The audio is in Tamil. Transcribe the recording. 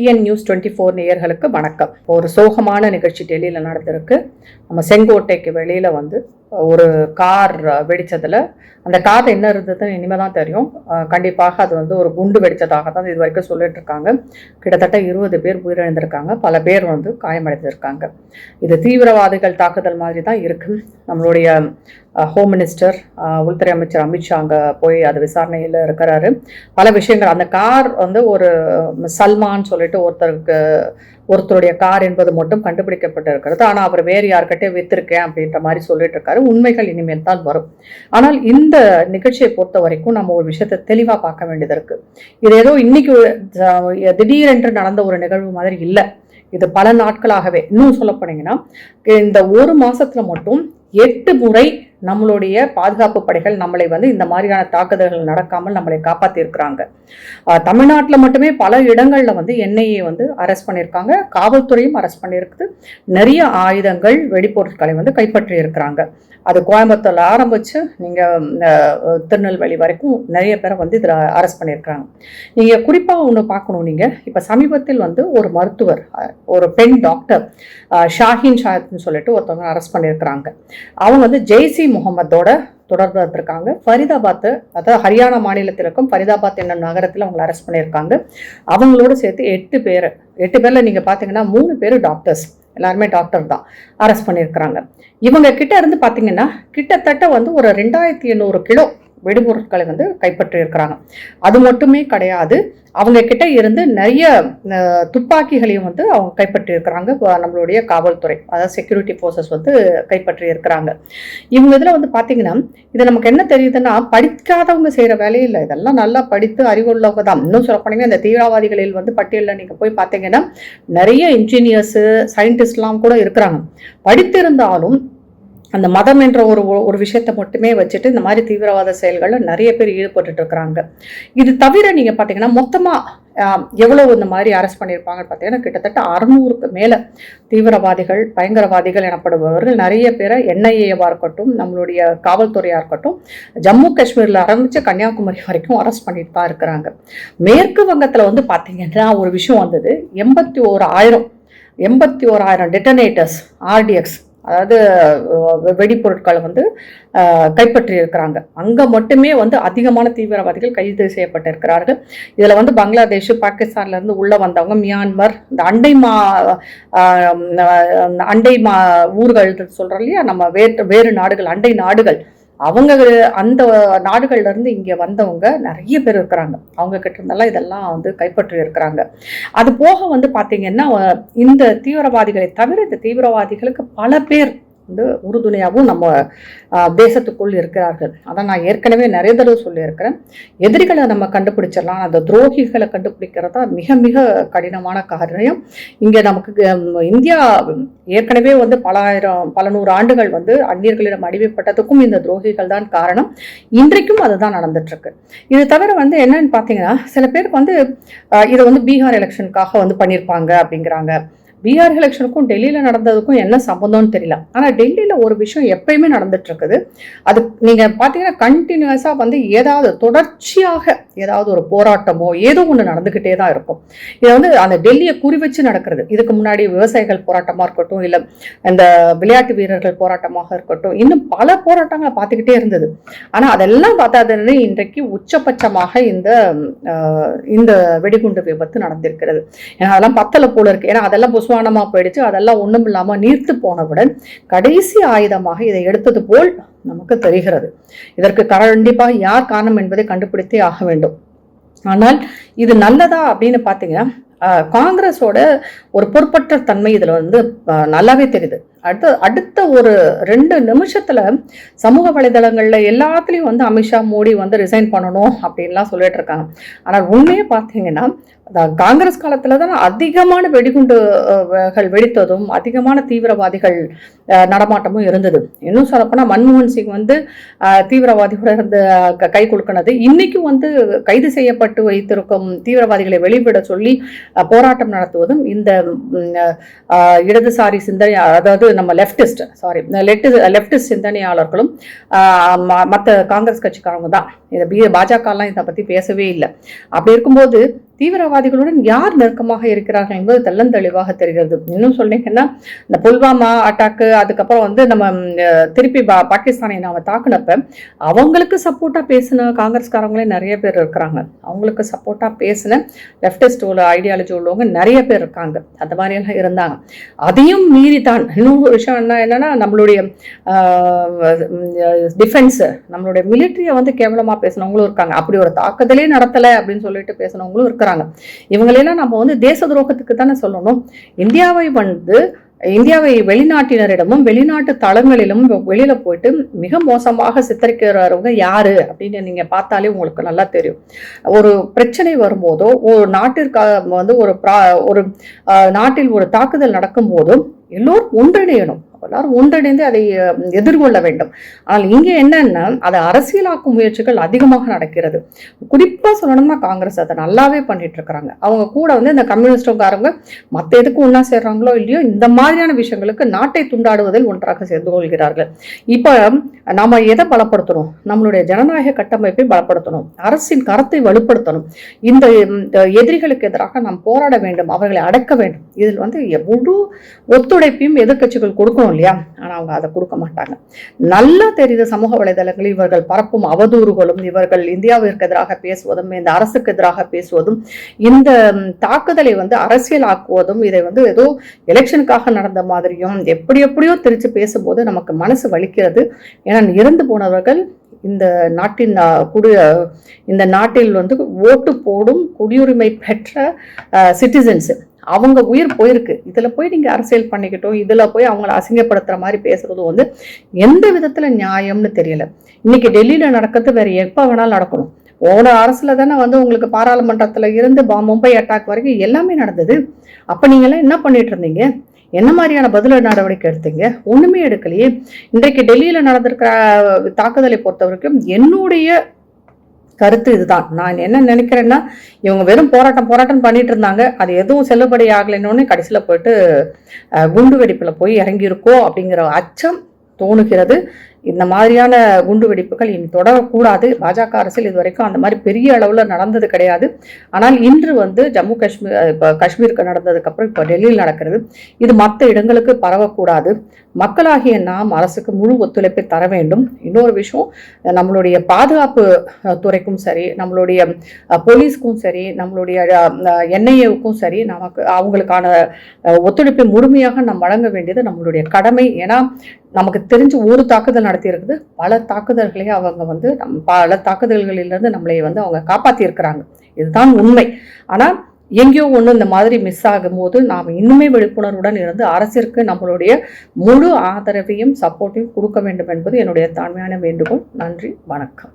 டிஎன் நியூஸ் டுவெண்ட்டி ஃபோர் நேயர்களுக்கு வணக்கம். ஒரு சோகமான நிகழ்ச்சி டெல்லியில் நடந்திருக்கு. நம்ம செங்கோட்டைக்கு வெளியில் வந்து ஒரு கார் வெடித்ததில் அந்த கார் என்ன இருந்ததுன்னு இனிமேல் தான் தெரியும் கண்டிப்பாக அது வந்து ஒரு குண்டு வெடித்ததாக தான் இது வரைக்கும் சொல்லிட்டு இருக்காங்க கிட்டத்தட்ட இருபது பேர் உயிரிழந்திருக்காங்க. பல பேர் வந்து காயமடைந்திருக்காங்க. இது தீவிரவாதிகள் தாக்குதல் மாதிரி தான் இருக்கு. நம்மளுடைய ஹோம் மினிஸ்டர் உள்துறை அமைச்சர் அமித்ஷா அங்கே போய் அது விசாரணையில் இருக்கிறாரு. பல விஷயங்கள் அந்த கார் வந்து ஒரு சல்மான் சொல்லிட்டு ஒருத்தருக்கு ஒருத்தருடைய கார் என்பது மட்டும் கண்டுபிடிக்கப்பட்டிருக்கிறது. ஆனால் அவர் வேறு யார்கிட்டயும் வித்திருக்கேன் அப்படின்ற மாதிரி சொல்லிட்டு இருக்காரு உண்மைகள் இனிமேல் தான் வரும். ஆனால் இந்த நிகழ்ச்சியை பொறுத்த வரைக்கும் நம்ம ஒரு விஷயத்தை தெளிவாக பார்க்க வேண்டியது இருக்கு. இது ஏதோ இன்னைக்கு திடீரென்று நடந்த ஒரு நிகழ்வு மாதிரி இல்லை. இது பல நாட்களாகவே. இன்னும் சொல்ல போனீங்கன்னா இந்த ஒரு மாசத்துல மட்டும் எட்டு முறை நம்மளுடைய பாதுகாப்பு படைகள் நம்மளை வந்து இந்த மாதிரியான தாக்குதல்கள் நடக்காமல் நம்மளை காப்பாற்றியிருக்கிறாங்க தமிழ்நாட்டில் மட்டுமே பல இடங்களில் வந்து என்ஐஏ வந்து அரெஸ்ட் பண்ணியிருக்காங்க. காவல்துறையும் அரெஸ்ட் பண்ணியிருக்குது. நிறைய ஆயுதங்கள் வெடிப்பொருட்களை வந்து கைப்பற்றி இருக்கிறாங்க அது கோயம்புத்தூரில் ஆரம்பித்து நீங்கள் திருநெல்வேலி வரைக்கும் நிறைய பேரை வந்து இதில் அரெஸ்ட் பண்ணியிருக்காங்க நீங்கள் குறிப்பாக ஒன்று பார்க்கணும் நீங்கள் இப்போ சமீபத்தில் வந்து ஒரு மருத்துவர் ஒரு பெண் டாக்டர் ஷாஹின் ஷாத்னு சொல்லிட்டு ஒருத்தவங்க அரெஸ்ட் பண்ணியிருக்கிறாங்க. அவங்க வந்து ஜெய்சி முகமதோட தொடர்பு ஃபரிதாபாத் அதாவது ஹரியானா மாநிலத்தில் இருக்கும் ஃபரிதாபாத் என்னும் நகரத்தில் அவங்களை அரெஸ்ட் பண்ணியிருக்காங்க. அவங்களோட சேர்த்து எட்டு பேர் எட்டு பேரில் நீங்க பாத்தீங்கன்னா மூணு பேர் டாக்டர்ஸ் எல்லாருமே டாக்டர் தான் அரெஸ்ட் பண்ணியிருக்கிறாங்க. இவங்க கிட்ட இருந்து பாத்தீங்கன்னா கிட்டத்தட்ட வந்து ஒரு ரெண்டாயிரத்தி எண்ணூறு கிலோ வெடிபொருட்களை வந்து கைப்பற்றியிருக்கிறாங்க. அது மட்டுமே கிடையாது அவங்க கிட்ட இருந்து நிறைய துப்பாக்கிகளையும் வந்து அவங்க கைப்பற்றியிருக்கிறாங்க. நம்மளுடைய காவல்துறை அதாவது செக்யூரிட்டி ஃபோர்ஸஸ் வந்து கைப்பற்றி இருக்கிறாங்க இவங்க இதில் வந்து பார்த்தீங்கன்னா இது நமக்கு என்ன தெரியுதுன்னா படிக்காதவங்க செய்கிற வேலையில் இதெல்லாம் நல்லா படித்து அறிவுள்ளவங்க தான். இன்னும் சொல்ல போனீங்கன்னா இந்த தீவிரவாதிகளில் வந்து பட்டியலில் நீங்கள் போய் பார்த்தீங்கன்னா நிறைய இன்ஜினியர்ஸு சயின்டிஸ்ட்லாம் கூட இருக்கிறாங்க. படித்திருந்தாலும் அந்த மதம் என்ற ஒரு ஒரு விஷயத்தை மட்டுமே வச்சுட்டு இந்த மாதிரி தீவிரவாத செயல்களில் நிறைய பேர் ஈடுபட்டு இருக்கிறாங்க இது தவிர நீங்கள் பார்த்தீங்கன்னா மொத்தமாக எவ்வளவு இந்த மாதிரி அரெஸ்ட் பண்ணியிருப்பாங்கன்னு பார்த்தீங்கன்னா கிட்டத்தட்ட அறுநூறுக்கு மேலே தீவிரவாதிகள் பயங்கரவாதிகள் எனப்படுபவர்கள் நிறைய பேரை என்ஐஏவாக இருக்கட்டும் நம்மளுடைய காவல்துறையாக இருக்கட்டும் ஜம்மு காஷ்மீரில் ஆரம்பித்து கன்னியாகுமரி வரைக்கும் அரெஸ்ட் பண்ணிட்டு தான் இருக்கிறாங்க. மேற்கு வங்கத்தில் வந்து பார்த்தீங்கன்னா ஒரு விஷயம் வந்தது. எண்பத்தி ஓரு ஆயிரம் எண்பத்தி ஓராயிரம் டெட்டனேட்டர்ஸ் ஆர்டிஎக்ஸ் அதாவது வெடிப்பொருட்களை வந்து கைப்பற்றியிருக்கிறாங்க. கைப்பற்றி இருக்கிறாங்க அங்கே மட்டுமே வந்து அதிகமான தீவிரவாதிகள் கைது செய்யப்பட்டிருக்கிறார்கள். இதில் வந்து பங்களாதேஷ் பாகிஸ்தான்லேருந்து இருந்து வந்தவங்க மியான்மர் இந்த அண்டை மா அண்டை மா ஊர்கள் சொல்கிறோம் இல்லையா? நம்ம வேறு வேறு நாடுகள் அண்டை நாடுகள் அவங்க அந்த நாடுகள்லேருந்து இங்கே வந்தவங்க நிறைய பேர் இருக்கிறாங்க. அவங்க கிட்ட இருந்தெல்லாம் இதெல்லாம் வந்து கைப்பற்றி இருக்கிறாங்க. அது போக வந்து பார்த்தீங்கன்னா இந்த தீவிரவாதிகளை தவிர இந்த தீவிரவாதிகளுக்கு பல பேர் வந்து உறுதுணையாகவும் நம்ம தேசத்துக்குள் இருக்கிறார்கள். அதான் நான் ஏற்கனவே நிறைய தடவை சொல்லியிருக்கிறேன். எதிரிகளை நம்ம கண்டுபிடிச்சிடலாம். அந்த துரோகிகளை கண்டுபிடிக்கிறதா மிக மிக கடினமான காரியம். இங்கே நமக்கு இந்தியா ஏற்கனவே வந்து பல ஆயிரம் பல நூறு ஆண்டுகள் வந்து அந்நியர்களிடம் அடிமைப்பட்டதுக்கும் இந்த துரோகிகள் தான் காரணம். இன்றைக்கும் அதுதான் நடந்துட்டுருக்கு. இது தவிர வந்து என்னன்னு பார்த்தீங்கன்னா சில பேருக்கு வந்து இதை வந்து பீகார் எலெக்ஷனுக்காக வந்து பண்ணியிருப்பாங்க அப்படிங்கிறாங்க. பீகார் எலெக்ஷனுக்கும் டெல்லியில் நடந்ததுக்கும் என்ன சம்பந்தம்னு தெரியல. ஆனால் டெல்லியில் ஒரு விஷயம் எப்பயுமே நடந்துட்டுருக்குது. அது நீங்கள் பார்த்தீங்கன்னா கண்டினியூஸாக வந்து ஏதாவது தொடர்ச்சியாக ஏதாவது ஒரு போராட்டமோ ஏதோ ஒன்று நடந்துக்கிட்டே தான் இருக்கும். இது வந்து அந்த டெல்லியை குறி வச்சு நடக்கிறது. இதுக்கு முன்னாடி விவசாயிகள் போராட்டமாக இருக்கட்டும் இல்லை இந்த விளையாட்டு வீரர்கள் போராட்டமாக இருக்கட்டும் இன்னும் பல போராட்டங்களை பார்த்துக்கிட்டே இருந்தது. ஆனால் அதெல்லாம் பார்த்தாதுன்னு இன்றைக்கு உச்சபட்சமாக இந்த இந்த வெடிகுண்டு விபத்து நடந்திருக்கிறது. ஏன்னா அதெல்லாம் பத்தலை போல இருக்கு. ஏன்னா அதெல்லாம் புஸ்வானமாக போயிடுச்சு. அதெல்லாம் ஒன்றும் இல்லாமல் நீர்த்து போனவுடன் கடைசி ஆயுதமாக இதை எடுத்தது போல் நமக்கு தெரிகிறது. இதற்கு கண்டிப்பாக யார் காரணம் என்பதை கண்டுபிடித்தே ஆக வேண்டும். ஆனால் இது நல்லதா அப்படின்னு பார்த்தீங்கன்னா ஆஹ், காங்கிரஸோட ஒரு பொறுப்பற்ற தன்மை இதில் வந்து நல்லாவே தெரியுது. அடுத்த அடுத்த ஒரு ரெண்டு நிமிஷத்துல சமூக வலைதளங்கள்ல எல்லாத்துலேயும் வந்து அமித்ஷா மோடி வந்து ரிசைன் பண்ணணும் அப்படின்லாம் சொல்லிட்டு இருக்காங்க. ஆனால் உண்மையை பார்த்தீங்கன்னா காங்கிரஸ் காலத்தில் தான் அதிகமான வெடிகுண்டுகள் வெடித்ததும் அதிகமான தீவிரவாதிகள் நடமாட்டமும் இருந்தது. இன்னும் சொல்லப்போனால் மன்மோகன் சிங் வந்து தீவிரவாதியோட இருந்து க- கை கொடுக்கினது இன்னைக்கும் வந்து கைது செய்யப்பட்டு வைத்திருக்கும் தீவிரவாதிகளை வெளிவிட சொல்லி போராட்டம் நடத்துவதும் இந்த இடதுசாரி சிந்தனை அதாவது நம்ம லெஃப்டிஸ்ட் சாரி லெஃப்டிஸ்ட் சிந்தனையாளர்களும் மற்ற காங்கிரஸ் கட்சிக்காரங்க தான். இதை பி பாஜகலாம் இதை பற்றி பேசவே இல்லை. அப்படி இருக்கும்போது தீவிரவாதிகளுடன் யார் நெருக்கமாக இருக்கிறார்கள் என்பது தெள்ளந்தெளிவாக தெரிகிறது. இன்னும் சொன்னீங்கன்னா இந்த புல்வாமா அட்டாக்கு அதுக்கப்புறம் வந்து நம்ம திருப்பி பா பாகிஸ்தானை நாம் தாக்குனப்ப அவங்களுக்கு சப்போர்ட்டாக பேசின காங்கிரஸ்காரங்களே நிறைய பேர் இருக்கிறாங்க. அவங்களுக்கு சப்போர்ட்டாக பேசின லெஃப்டிஸ்ட் உள்ள ஐடியாலஜி உள்ளவங்க நிறைய பேர் இருக்காங்க. அந்த மாதிரியெல்லாம் இருந்தாங்க. அதையும் மீறி தான் இன்னொரு விஷயம் என்ன என்னன்னா நம்மளுடைய டிஃபென்ஸு நம்மளுடைய மிலிட்ரியை வந்து கேவலமாக பேசினவங்களும் இருக்காங்க. அப்படி ஒரு தாக்குதலே நடத்தலை அப்படின்னு சொல்லிட்டு பேசினவங்களும் இருக்கிறாங்க. இவங்களெல்லாம் நம்ம வந்து தேச துரோகத்துக்கு தானே சொல்லணும். இந்தியாவை வந்து இந்தியாவை வெளிநாட்டினரிடமும் வெளிநாட்டு தளங்களிலும் வெளியில போயிட்டு மிக மோசமாக சித்தரிக்கிறவங்க யாரு அப்படின்னு நீங்க பார்த்தாலே உங்களுக்கு நல்லா தெரியும். ஒரு பிரச்சனை வரும்போதோ ஒரு நாட்டிற்காக வந்து ஒரு ஒரு நாட்டில் ஒரு தாக்குதல் நடக்கும் போதும் எல்லோரும் ஒன்றிணையணும். எல்லாரும் ஒன்றிணைந்து அதை எதிர்கொள்ள வேண்டும். ஆனால் இங்கே என்னன்னா அதை அரசியலாக்கும் முயற்சிகள் அதிகமாக நடக்கிறது. குறிப்பா சொல்லணும்னா காங்கிரஸ் அதை நல்லாவே பண்ணிட்டு இருக்கிறாங்க அவங்க கூட வந்து இந்த கம்யூனிஸ்டுக்காரங்க மற்ற எதுக்கு ஒன்றா சேர்றாங்களோ இல்லையோ இந்த மாதிரியான விஷயங்களுக்கு நாட்டை துண்டாடுவதில் ஒன்றாக சேர்ந்து கொள்கிறார்கள். இப்போ நாம எதை பலப்படுத்தணும் நம்மளுடைய ஜனநாயக கட்டமைப்பை பலப்படுத்தணும். அரசின் கரத்தை வலுப்படுத்தணும். இந்த எதிரிகளுக்கு எதிராக நாம் போராட வேண்டும். அவர்களை அடக்க வேண்டும். இதில் வந்து முழு ஒத்துழைப்பையும் எதிர்க்கட்சிகள் கொடுக்கணும். இல்லையா? ஆனால் அவங்க அதை கொடுக்க மாட்டாங்க. நல்லா தெரியுது சமூக வலைதளங்களில் இவர்கள் பரப்பும் அவதூறுகளும் இவர்கள் இந்தியாவிற்கு எதிராக பேசுவதும் இந்த அரசுக்கு எதிராக பேசுவதும் இந்த தாக்குதலை வந்து அரசியலாக்குவதும் இதை வந்து ஏதோ எலெக்ஷனுக்காக நடந்த மாதிரியும் எப்படி எப்படியோ திரிச்சு பேசும்போது நமக்கு மனசு வலிக்கிறது. ஏன்னா இறந்து போனவர்கள் இந்த நாட்டின் குடி இந்த நாட்டில் வந்து ஓட்டு போடும் குடியுரிமை பெற்ற சிட்டிசன்ஸ் அவங்க உயிர் போயிருக்கு. இதில் போய் நீங்கள் அரசியல் பண்ணிக்கிட்டோம் இதில் போய் அவங்கள அசிங்கப்படுத்துகிற மாதிரி பேசுகிறது வந்து எந்த விதத்தில் நியாயம்னு தெரியல. இன்னைக்கு டெல்லியில் நடக்கிறது வேறு எப்போ வேணாலும் நடக்கணும். போன அரசில் தானே வந்து உங்களுக்கு பாராளுமன்றத்தில் இருந்து பா- மும்பை அட்டாக் வரைக்கும் எல்லாமே நடந்தது. அப்போ நீங்களாம் என்ன பண்ணிட்டு இருந்தீங்க? என்ன மாதிரியான பதில நடவடிக்கை எடுத்தீங்க? ஒன்றுமே எடுக்கலையே. இன்றைக்கு டெல்லியில் நடந்திருக்கிற தாக்குதலை பொறுத்த வரைக்கும் என்னுடைய கருத்து இதுதான். நான் என்ன நினைக்கிறேன்னா இவங்க வெறும் போராட்டம் போராட்டம் பண்ணிட்டு இருந்தாங்க. அது எதுவும் செல்லுபடி ஆகலைன்னு கடைசியில் போயிட்டு அஹ், குண்டு வெடிப்பில் போய் இறங்கியிருக்கோ அப்படிங்கிற அச்சம் தோணுகிறது. இந்த மாதிரியான குண்டு வெடிப்புகள் இனி தொடரக்கூடாது. பாஜக அரசில் இது வரைக்கும் அந்த மாதிரி பெரிய அளவில் நடந்தது கிடையாது. ஆனால் இன்று வந்து ஜம்மு காஷ்மீர் இப்போ காஷ்மீருக்கு நடந்ததுக்கப்புறம் இப்போ டெல்லியில் நடக்கிறது. இது மற்ற இடங்களுக்கு பரவக்கூடாது. மக்களாகிய நாம் அரசுக்கு முழு ஒத்துழைப்பை தர வேண்டும். இன்னொரு விஷயம் நம்மளுடைய பாதுகாப்பு துறைக்கும் சரி நம்மளுடைய போலீஸ்க்கும் சரி நம்மளுடைய என்ஐஏவுக்கும் சரி நமக்கு அவங்களுக்கான ஒத்துழைப்பை முழுமையாக நாம் வழங்க வேண்டியது நம்மளுடைய கடமை. ஏன்னா நமக்கு தெரிஞ்சு ஒரு தாக்குதல் நடத்தியிருக்குது பல தாக்குதல்களை அவங்க வந்து நம் பல தாக்குதல்களிலிருந்து நம்மளை வந்து அவங்க காப்பாற்றியிருக்கிறாங்க இதுதான் உண்மை. ஆனால் எங்கேயோ ஒன்று இந்த மாதிரி மிஸ் ஆகும்போது நாம் இன்னுமே விழிப்புணர்வுடன் இருந்து அரசிற்கு நம்மளுடைய முழு ஆதரவையும் சப்போர்ட்டையும் கொடுக்க வேண்டும் என்பது என்னுடைய தாழ்மையான வேண்டுகோள். நன்றி வணக்கம்.